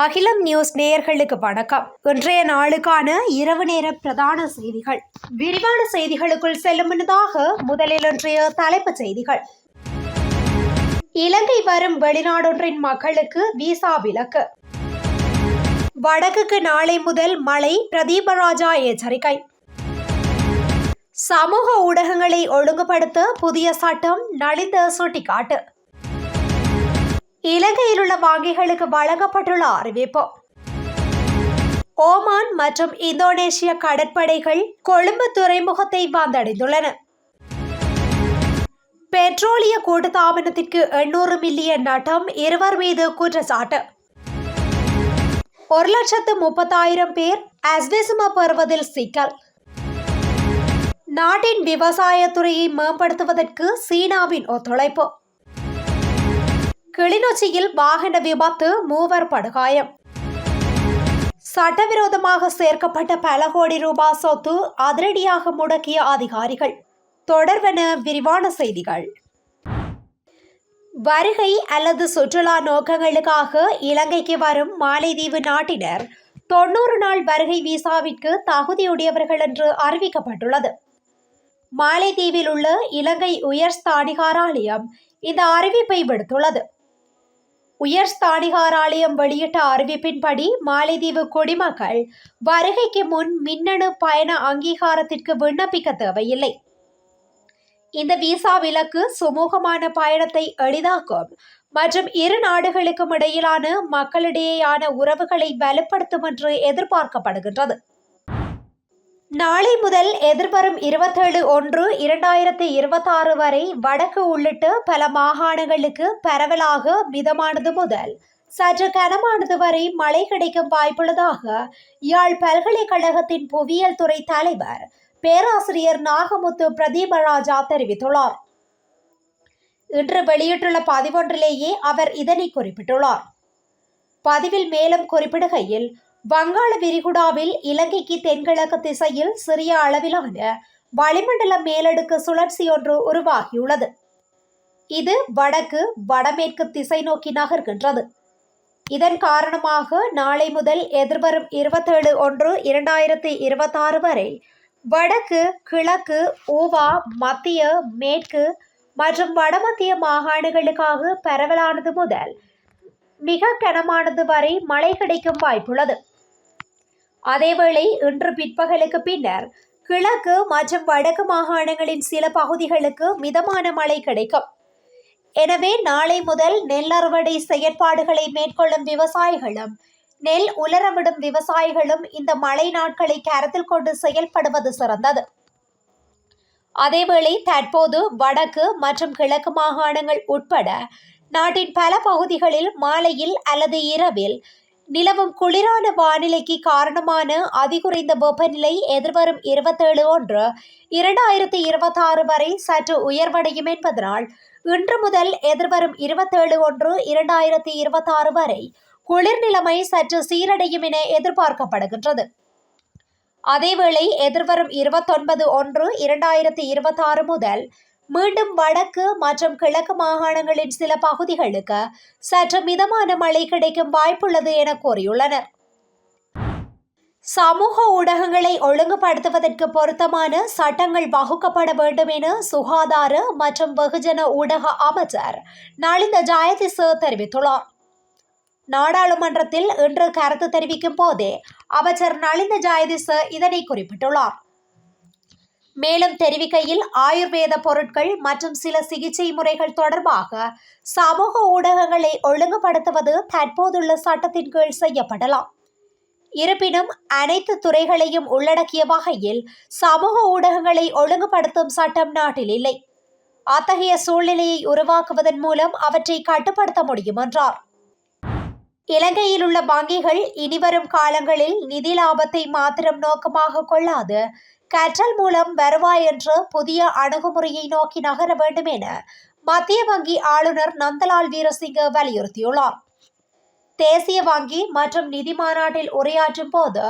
அகிலம் நியூஸ் நேயர்களுக்கு வணக்கம். இன்றைய நாளுக்கான இரவு நேர பிரதான செய்திகள். விரிவான செய்திகளுக்குள் செல்லும் முன்னதாக முதலில் இன்றைய தலைப்புச் செய்திகள். இலங்கை வரும் வெளிநாடொன்றின் மக்களுக்கு விசா விலக்கு. வடக்குக்கு நாளை முதல் மழை பிரதீபராஜா எச்சரிக்கை. சமூக ஊடகங்களை ஒழுங்குபடுத்த புதிய சட்டம் நலிந்த சுட்டிக்காட்டு. இலங்கையில் உள்ள வங்கிகளுக்கு வழங்கப்பட்டுள்ள அறிவிப்பு. ஓமான் மற்றும் இந்தோனேஷிய கடற்படைகள் கொழும்பு துறைமுகத்தை வந்தடைந்துள்ளன. பெட்ரோலிய கூட்டுத்தாபனத்திற்கு எண்ணூறு மில்லியன் நட்டம் இருவர் மீது குற்றச்சாட்டு. ஒரு லட்சத்து முப்பத்தாயிரம் பேர் அஸ்விசும பெறுவதில் சிக்கல். நாட்டின் விவசாயத்துறையை மேம்படுத்துவதற்கு சீனாவின் ஒத்துழைப்பு. கிளிநொச்சியில் வாகன விபத்து மூவர் படுகாயம். சட்டவிரோதமாக சேர்க்கப்பட்ட பல கோடி ரூபாய் சொத்து அதிரடியாக முடக்கிய அதிகாரிகள். தொடர்வன விரிவான செய்திகள். வருகை அல்லது சுற்றுலா நோக்கங்களுக்காக இலங்கைக்கு வரும் மாலைதீவு நாட்டினர் தொண்ணூறு நாள் வருகை விசாவிற்கு தகுதியுடையவர்கள் என்று அறிவிக்கப்பட்டுள்ளது. மாலைதீவில் உள்ள இலங்கை உயர் ஸ்தானிகாராலயம் இந்த அறிவிப்பை விடுத்துள்ளது. உயர் ஸ்தானிகாராலயம் வெளியிட்ட அறிவிப்பின்படி மாலைதீவு குடிமக்கள் வருகைக்கு முன் மின்னணு பயண அங்கீகாரத்திற்கு விண்ணப்பிக்க தேவையில்லை. இந்த விசா விலக்கு சுமூகமான பயணத்தை எளிதாக்கும் மற்றும் இரு நாடுகளுக்கும் இடையிலான மக்களிடையேயான உறவுகளை வலுப்படுத்தும் என்று எதிர்பார்க்கப்படுகின்றது. நாளை முதல் எதிர்வரும் இருபத்தேழு ஒன்று இரண்டாயிரத்தி இருபத்தாறு வரை வடக்கு உள்ளிட்ட பல மாகாணங்களுக்கு பரவலாக மிதமானது முதல். சற்று கனமானது வரை மழை கிடைக்கும் வாய்ப்புள்ளதாக யாழ் பல்கலைக்கழகத்தின் புவியியல் துறை தலைவர் பேராசிரியர் நாகமுத்து பிரதீபராஜா தெரிவித்துள்ளார். இன்று வெளியிட்டுள்ள பதிவொன்றிலேயே அவர் இதனை குறிப்பிட்டுள்ளார். பதிவில் மேலும் குறிப்பிடுகையில் வங்காள விரிகுடாவில் இலங்கைக்கு தென்கிழக்கு திசையில் சிறிய அளவிலான வளிமண்டல மேலடுக்கு சுழற்சி ஒன்று உருவாகியுள்ளது. இது வடக்கு வடமேற்கு திசை நோக்கி நகர்கின்றது. இதன் காரணமாக நாளை முதல் எதிர்வரும் இருபத்தேழு ஒன்று இரண்டாயிரத்தி இருபத்தாறு வரை வடக்கு கிழக்கு ஊவா மத்திய மேற்கு மற்றும் வடமத்திய மாகாணங்களுக்காக பரவலானது முதல் மிக கனமானது வரை மழை கிடைக்கும் வாய்ப்புள்ளது. அதேவேளை இன்று பிற்பகலுக்கு பின்னர் கிழக்கு மற்றும் வடக்கு மாகாணங்களின் சில பகுதிகளுக்கு மிதமான மழை கிடைக்கும். எனவே நாளை முதல் நெல் அறுவடை செயற்பாடுகளை மேற்கொள்ளும் விவசாயிகளும் நெல் உலரவிடும் விவசாயிகளும் இந்த மழை நாட்களை கருத்தில் கொண்டு செயல்படுவது சிறந்தது. அதேவேளை தற்போது வடக்கு மற்றும் கிழக்கு மாகாணங்கள் உட்பட நாட்டின் பல பகுதிகளில் மாலையில் அல்லது இரவில் நிலவும் குளிரான வானிலைக்கு காரணமான அதிகுறைந்த வெப்பநிலை எதிர்வரும் இருபத்தேழு ஒன்று இரண்டாயிரத்தி இருபத்தாறு வரை சற்று உயர்வடையும் என்பதனால் இன்று முதல் எதிர்வரும் இருபத்தேழு ஒன்று இரண்டாயிரத்தி இருபத்தாறு வரை குளிர் நிலைமை சற்று சீரடையும் என எதிர்பார்க்கப்படுகின்றது. அதேவேளை எதிர்வரும் இருபத்தொன்பது ஒன்று இரண்டாயிரத்தி இருபத்தாறு முதல் மீண்டும் வடக்கு மற்றும் கிழக்கு மாகாணங்களின் சில பகுதிகளுக்கு சற்று மிதமான மழை கிடைக்கும் வாய்ப்புள்ளது என கூறியுள்ளனர். சமூக ஊடகங்களை ஒழுங்குபடுத்துவதற்கு பொருத்தமான சட்டங்கள் வகுக்கப்பட வேண்டும் என சுகாதார மற்றும் வெகுஜன ஊடக அமைச்சர் நளிந்த ஜாயதிச தெரிவித்துள்ளார். நாடாளுமன்றத்தில் இன்று கருத்து தெரிவிக்கும் போதே அமைச்சர் நளிந்த ஜாயதிச இதனை குறிப்பிட்டுள்ளார். மேலும் தெரிவிக்கையில் ஆயுர்வேத பொருட்கள் மற்றும் சில சிகிச்சை முறைகள் தொடர்பாக சமூக ஊடகங்களை ஒழுங்குபடுத்துவது தற்போதுள்ள சட்டத்தின் கீழ் செய்யப்படலாம். இருப்பினும் அனைத்து துறைகளையும் உள்ளடக்கிய வகையில் சமூக ஊடகங்களை ஒழுங்குபடுத்தும் சட்டம் நாட்டில் இல்லை. அத்தகைய சூழ்நிலையை உருவாக்குவதன் மூலம் அவற்றை கட்டுப்படுத்த முடியும் என்றார். இலங்கையில் உள்ள வங்கிகள் இனிவரும் காலங்களில் நிதி லாபத்தை மாத்திரம் நோக்கமாக கொள்ளாது கற்றல் மூலம் வருவாய் என்ற புதிய அணுகுமுறையை நோக்கி நகர வேண்டும் என மத்திய வங்கி ஆளுநர் நந்தலால் வீரசிங்க வலியுறுத்தியுள்ளார். தேசிய வங்கி மற்றும் நிதி மாநாட்டில் உரையாற்றும் போது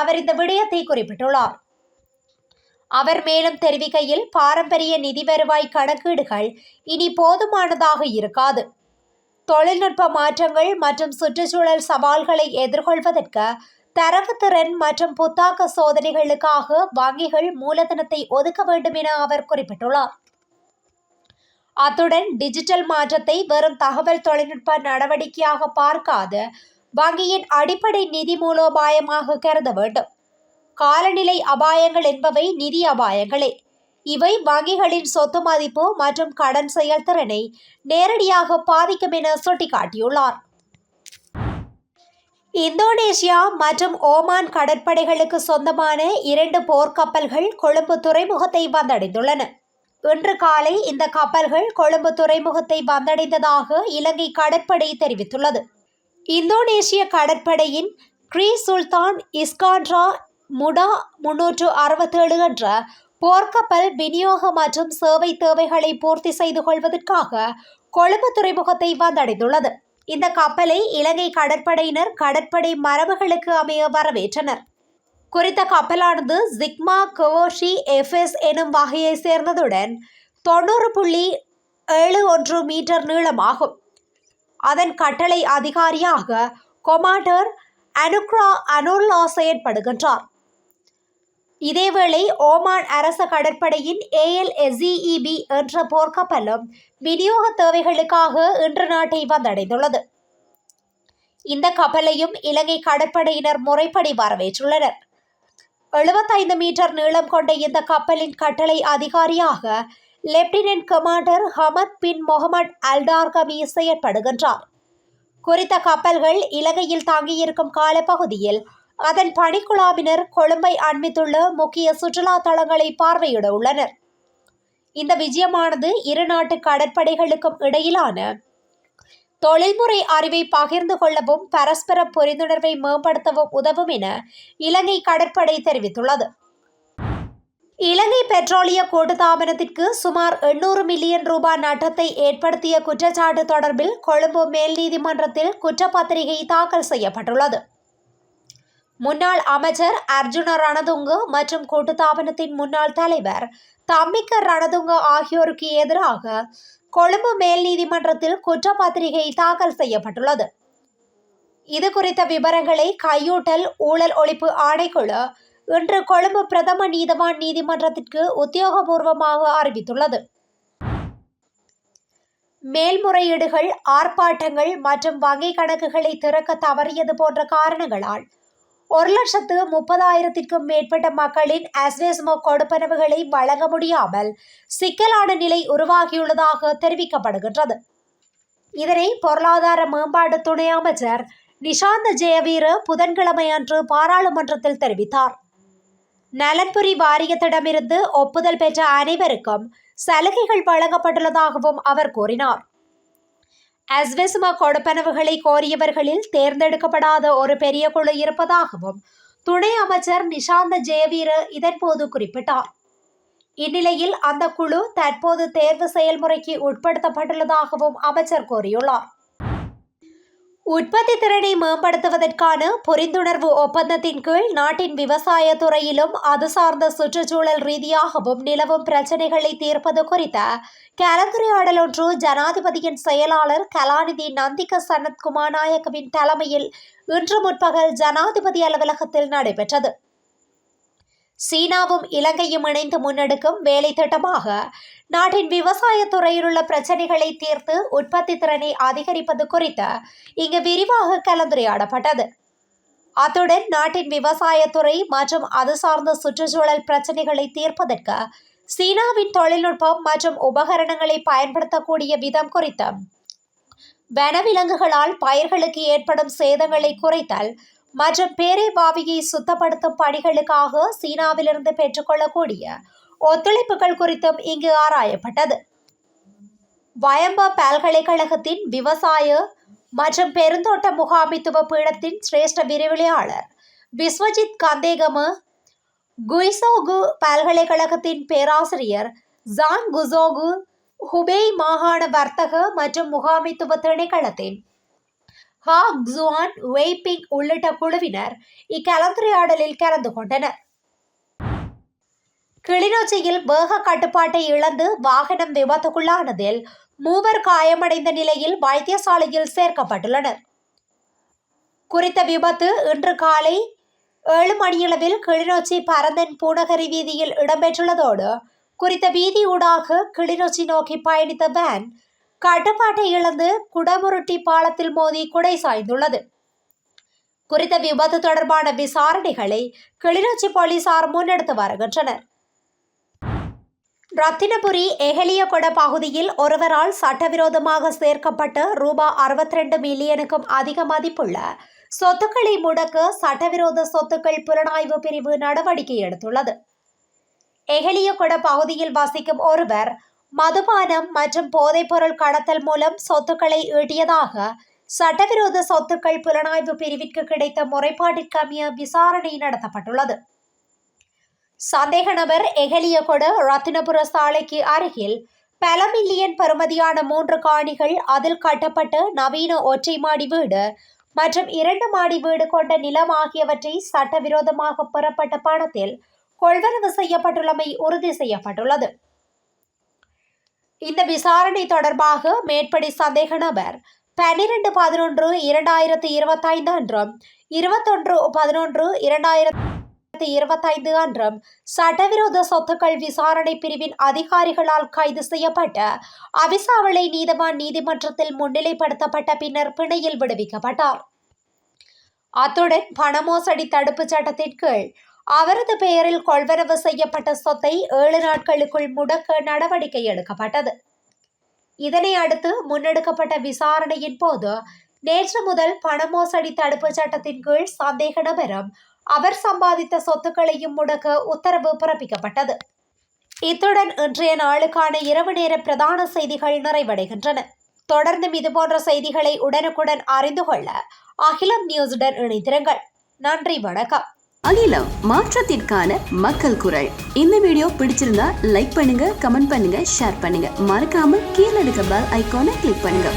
அவர் இந்த விடயத்தை குறிப்பிட்டுள்ளார். அவர் மேலும் தெரிவிக்கையில் பாரம்பரிய நிதி வருவாய் கணக்கீடுகள் இனி போதுமானதாக இருக்காது. தொழில்நுட்ப மாற்றங்கள் மற்றும் சுற்றுச்சூழல் சவால்களை எதிர்கொள்வதற்கு தரவுத்திறன் மற்றும் புத்தாக்க சோதனைகளுக்காக வங்கிகள் மூலதனத்தை ஒதுக்க வேண்டும் என அவர் குறிப்பிட்டுள்ளார். அத்துடன் டிஜிட்டல் மாற்றத்தை வெறும் தகவல் தொழில்நுட்ப நடவடிக்கையாக பார்க்காது வங்கியின் அடிப்படை நிதி மூலோபாயமாக கருத வேண்டும். காலநிலை அபாயங்கள் என்பவை நிதி அபாயங்களே. இவை வங்கிகளின் சொத்து மதிப்பு மற்றும் கடன் செயல்திறனை நேரடியாக பாதிக்கும் என சுட்டிக்காட்டியுள்ளார். இந்தோனேஷியா மற்றும் ஓமான் கடற்படைகளுக்கு சொந்தமான இரண்டு போர்க்கப்பல்கள் கொழும்பு துறைமுகத்தை வந்தடைந்துள்ளன. இன்று காலை இந்த கப்பல்கள் கொழும்பு துறைமுகத்தை வந்தடைந்ததாக இலங்கை கடற்படை தெரிவித்துள்ளது. இந்தோனேஷிய கடற்படையின் க்ரீ சுல்தான் இஸ்கான்ட்ரா முடா முன்னூற்று அறுபத்தேழு என்ற போர்க்கப்பல் விநியோக மற்றும் சேவை தேவைகளை பூர்த்தி செய்து கொள்வதற்காக கொழும்பு துறைமுகத்தை வந்தடைந்துள்ளது. இந்த கப்பலை இலங்கை கடற்படையினர் கடற்படை மரபுகளுக்கு அமைய வரவேற்றனர். குறித்த கப்பலானது ஜிக்மா கவோஷி எஃப்எஸ் எனும் வகையை சேர்ந்ததுடன் தொண்ணூறு புள்ளி ஏழு ஒன்று மீட்டர் நீளமாகும். அதன் கட்டளை அதிகாரியாக கொமாண்டர் அனுக்ரா அனுல்லா செயற்படுகின்றார். இதேவேளை ஓமான் அரச கடற்படையின் ஏஎல்எஸ்இஇபி என்ற போர்க்கப்பலும் விநியோக தேவைகளுக்காக இன்று நாட்டை வந்தடைந்துள்ளது. இந்த கப்பலையும் இலங்கை கடற்படையினர் முறைப்படி வரவேற்றுள்ளனர். எழுபத்தைந்து மீட்டர் நீளம் கொண்ட இந்த கப்பலின் கட்டளை அதிகாரியாக lieutenant commander Hamad bin Mohammed Altarkami செயற்படுகின்றார். குறித்த கப்பல்கள் இலங்கையில் தங்கியிருக்கும் காலப்பகுதியில் அதன் பணிக்குழாவினர் கொழும்பை அண்மித்துள்ள முக்கிய சுற்றுலா தலங்களை பார்வையிட உள்ளனர். இந்த விஜயமானது இரு நாட்டு கடற்படைகளுக்கும் இடையிலான தொழில்முறை அறிவை பகிர்ந்து கொள்ளவும் பரஸ்பர புரிந்துணர்வை மேம்படுத்தவும் உதவும் என இலங்கை கடற்படை தெரிவித்துள்ளது. இலங்கை பெட்ரோலிய கூட்டுத்தாபனத்திற்கு சுமார் எண்ணூறு மில்லியன் ரூபாய் நட்டத்தை ஏற்படுத்திய குற்றச்சாட்டு தொடர்பில் கொழும்பு மேல் நீதிமன்றத்தில் குற்றப்பத்திரிகை தாக்கல் செய்யப்பட்டுள்ளது. முன்னாள் அமைச்சர் அர்ஜுன ரணதுங்க மற்றும் கூட்டுத்தாபனத்தின் முன்னாள் தலைவர் தம்மிக்க ரணதுங்க ஆகியோருக்கு எதிராக கொழும்பு மேல் நீதிமன்றத்தில் குற்றப்பத்திரிகை தாக்கல் செய்யப்பட்டுள்ளது. இது குறித்த விவரங்களை கையூட்டல் ஊழல் ஒழிப்பு ஆணைக்குழு இன்று கொழும்பு பிரதம நீதவான் நீதிமன்றத்திற்கு உத்தியோகபூர்வமாக அறிவித்துள்ளது. மேல்முறையீடுகள் ஆர்ப்பாட்டங்கள் மற்றும் வங்கி கணக்குகளை திறக்க தவறியது போன்ற காரணங்களால் ஒரு லட்சத்து முப்பதாயிரத்திற்கும் மேற்பட்ட மக்களின் அஸ்வெஸ்மோ கொடுப்பனவுகளை வழங்க முடியாமல் சிக்கலான நிலை உருவாகியுள்ளதாக தெரிவிக்கப்படுகின்றது. இதனை பொருளாதார மேம்பாடு துணை அமைச்சர் நிஷாந்த ஜெயவீர புதன்கிழமை அன்று பாராளுமன்றத்தில் தெரிவித்தார். நலன்புரி வாரியத்திடமிருந்து ஒப்புதல் பெற்ற அனைவருக்கும் சலுகைகள் வழங்கப்பட்டுள்ளதாகவும் அவர் கூறினார். அஸ்வெசுமா கொடுப்பனவுகளை கோரியவர்களில் தேர்ந்தெடுக்கப்படாத ஒரு பெரிய குழு இருப்பதாகவும் துணை அமைச்சர் நிஷாந்த ஜெயவீர இதன்போது குறிப்பிட்டார். இந்நிலையில் அந்த குழு தற்போது தேர்வு செயல்முறைக்கு உட்படுத்தப்பட்டுள்ளதாகவும் அமைச்சர் கூறியுள்ளார். உற்பத்தி திறனை மேம்படுத்துவதற்கான புரிந்துணர்வு ஒப்பந்தத்தின் கீழ் நாட்டின் விவசாய துறையிலும் அது சார்ந்த சுற்றுச்சூழல் ரீதியாகவும் நிலவும் பிரச்சினைகளை தீர்ப்பது குறித்த கலந்துரையாடல் ஒன்று ஜனாதிபதியின் செயலாளர் கலாநிதி நந்திக சனத்குமார் நாயக்கவின் தலைமையில் இன்று முற்பகல் ஜனாதிபதி அலுவலகத்தில் நடைபெற்றது. சீனாவும் இலங்கையும் இணைந்து முன்னெடுக்கும் வேலை திட்டமாக நாட்டின் விவசாயத்துறையிலுள்ள உள்ள பிரச்சனைகளை தீர்த்து உற்பத்தி திறனை அதிகரிப்பது குறித்து இங்கு விரிவாக கலந்துரையாடப்பட்டது. அத்துடன் நாட்டின் விவசாயத்துறை மற்றும் அது சார்ந்த சுற்றுச்சூழல் பிரச்சனைகளை தீர்ப்பதற்கு சீனாவின் தொழில்நுட்பம் மற்றும் உபகரணங்களை பயன்படுத்தக்கூடிய விதம் குறித்தும் வனவிலங்குகளால் பயிர்களுக்கு ஏற்படும் சேதங்களை குறைத்தல் மற்றும் பேரைபாவியை சுத்தப்படுத்தும் பணிகளுக்காக சீனாவிலிருந்து பெற்றுக்கொள்ளக்கூடிய ஒத்துழைப்புகள் குறித்தும் இங்கு ஆராயப்பட்டது. வயம்ப பல்கலைக்கழகத்தின் விவசாய மற்றும் பெருந்தோட்ட முகாமித்துவ பீடத்தின் சிரேஷ்ட விரிவிளையாளர் விஸ்வஜித் கந்தேகம குய்சோகு பல்கலைக்கழகத்தின் பேராசிரியர் ஜான் குசோகு ஹுபேய் மாகாண வர்த்தக மற்றும் முகாமித்துவ திணைக்களத்தின் ஹாக் ஜுவான் வெய்பிங் உள்ளிட்ட குழுவினர் இக்கலந்துரையாடலில் கலந்து கொண்டனர். கிளிநொச்சியில் வேக கட்டுப்பாட்டை இழந்து வாகனம் விபத்துக்குள்ளானதில் மூவர் காயமடைந்த நிலையில் வைத்தியசாலையில் சேர்க்கப்பட்டுள்ளனர். குறித்த விபத்து இன்று காலை ஏழு மணியளவில் கிளிநொச்சி பரந்தன் பூநகரி வீதியில் இடம்பெற்றுள்ளதோடு குறித்த வீதி ஊடாக கிளிநொச்சி நோக்கி பயணித்த வேன் கட்டுப்பாட்டை இழந்து குடமுருட்டி பாலத்தில் மோதி குடை சாய்ந்துள்ளது. குறித்த விபத்து தொடர்பான விசாரணைகளை கிளிநொச்சி போலீசார் முன்னெடுத்து வருகின்றனர். ரத்தினபுரி எஹலியகொட பகுதியில் ஒருவரால் சட்டவிரோதமாக சேர்க்கப்பட்ட ரூபா அறுபத்தி ரெண்டு மில்லியனுக்கும் அதிக மதிப்புள்ள சொத்துக்களை முடக்க சட்டவிரோத சொத்துக்கள் புலனாய்வு பிரிவு நடவடிக்கை எடுத்துள்ளது. எஹலியகொட பகுதியில் வசிக்கும் ஒருவர் மதுபானம் மற்றும் போதைப்பொருள் கடத்தல் மூலம் சொத்துக்களை ஈட்டியதாக சட்டவிரோத சொத்துக்கள் புலனாய்வு பிரிவிற்கு கிடைத்த முறைப்பாட்டிற்கமைய விசாரணை நடத்தப்பட்டுள்ளது. சந்தேக நபர் எகலியகொடு ரத்தினபுர சாலைக்கு அருகில் பல மில்லியன் பெறுமதியான மூன்று காணிகள் அதில் கட்டப்பட்ட நவீன ஒற்றை மாடி வீடு மற்றும் இரண்டு மாடி வீடு கொண்ட நிலம் ஆகியவற்றை சட்டவிரோதமாக பெறப்பட்ட பணத்தில் கொள்வனவு செய்யப்பட்டுள்ளமை உறுதி செய்யப்பட்டுள்ளது. இந்த விசாரணை தொடர்பாக மேற்படி சந்தேக நபர் பன்னிரண்டு பதினொன்று இரண்டாயிரத்தி இருபத்தைந்து அன்றும் இருபத்தொன்று பதினொன்று இரண்டாயிரத்தி இருபத்தைந்து அன்றும் சட்டவிரோத சொத்துக்கள் விசாரணை பிரிவின் அதிகாரிகளால் கைது செய்யப்பட்ட அவிசாவளை நீதவான் நீதிமன்றத்தில் முன்னிலைப்படுத்தப்பட்ட பின்னர் பிணையில் விடுவிக்கப்பட்டார். அத்துடன் பணமோசடி தடுப்பு சட்டத்தின் கீழ் அவரது பெயரில் கொள்வரவு செய்யப்பட்ட சொத்தை ஏழு நாட்களுக்குள் முடக்க நடவடிக்கை எடுக்கப்பட்டது. இதனை அடுத்து முன்னெடுக்கப்பட்ட விசாரணையின் போது நேற்று முதல் பணமோசடி தடுப்பு சட்டத்தின் கீழ் சந்தேக நபரும் அவர் சம்பாதித்த சொத்துக்களையும் முடக்க உத்தரவு பிறப்பிக்கப்பட்டது. இத்துடன் இன்றைய நாளுக்கான இரவு நேர பிரதான செய்திகள் நிறைவடைகின்றன. தொடர்ந்தும் இதுபோன்ற செய்திகளை உடனுக்குடன் அறிந்து கொள்ள அகிலம் நியூஸுடன் இணைந்திருங்கள். நன்றி வணக்கம். அகிலம் மாற்றத்திற்கான மக்கள் குரல். இந்த வீடியோ பிடிச்சிருந்தா லைக் பண்ணுங்க கமெண்ட் பண்ணுங்க ஷேர் பண்ணுங்க. மறக்காம கீழே இருக்க பெல் ஐக்கானை கிளிக் பண்ணுங்க.